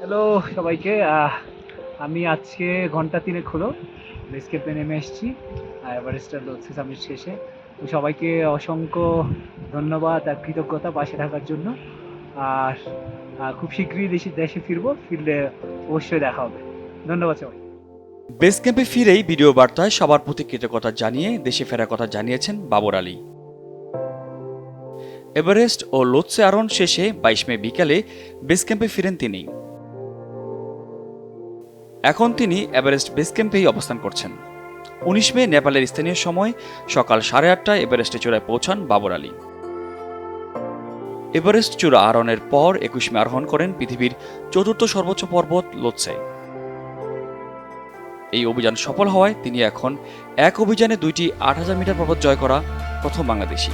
Hello সবাইকে। আমি আজকে ঘণ্টা তিনেক হলো। বেস ক্যাম্পে নেমে এসেছি। এভারেস্টার লোকসে সামিট শেষে। তো সবাইকে অসংখ্য ধন্যবাদ আর কৃতজ্ঞতা পাশে থাকার জন্য। আর খুব শীঘ্রই দেশে দেশে ফিরবো। ফিরলে অবশ্যই দেখা হবে। ধন্যবাদ সবাই। বেস ক্যাম্পে ফিরেই ভিডিও বার্তায় সবার প্রতি কৃতজ্ঞতা জানিয়ে দেশে ফেরার কথা জানিয়েছেন বাবর আলী। এভারেস্ট ও লোৎসে আরোহণ শেষে বাইশ মে বিকালে বেস ক্যাম্পে ফিরেন তিনি। এখন তিনি এভারেস্ট বেস ক্যাম্পেই অবস্থান করছেন। উনিশ মে নেপালের স্থানীয় সময় সকাল সাড়ে আটটায় এভারেস্টে চূড়ায় পৌঁছান বাবর আলী। এভারেস্ট চূড়া আরোহণের পর একুশ মে আরোহণ করেন পৃথিবীর চতুর্থ সর্বোচ্চ পর্বত লোৎসে এই অভিযান সফল হওয়ায় তিনি এখন এক অভিযানে দুইটি আট হাজার মিটার পর্বত জয় করা প্রথম বাংলাদেশী।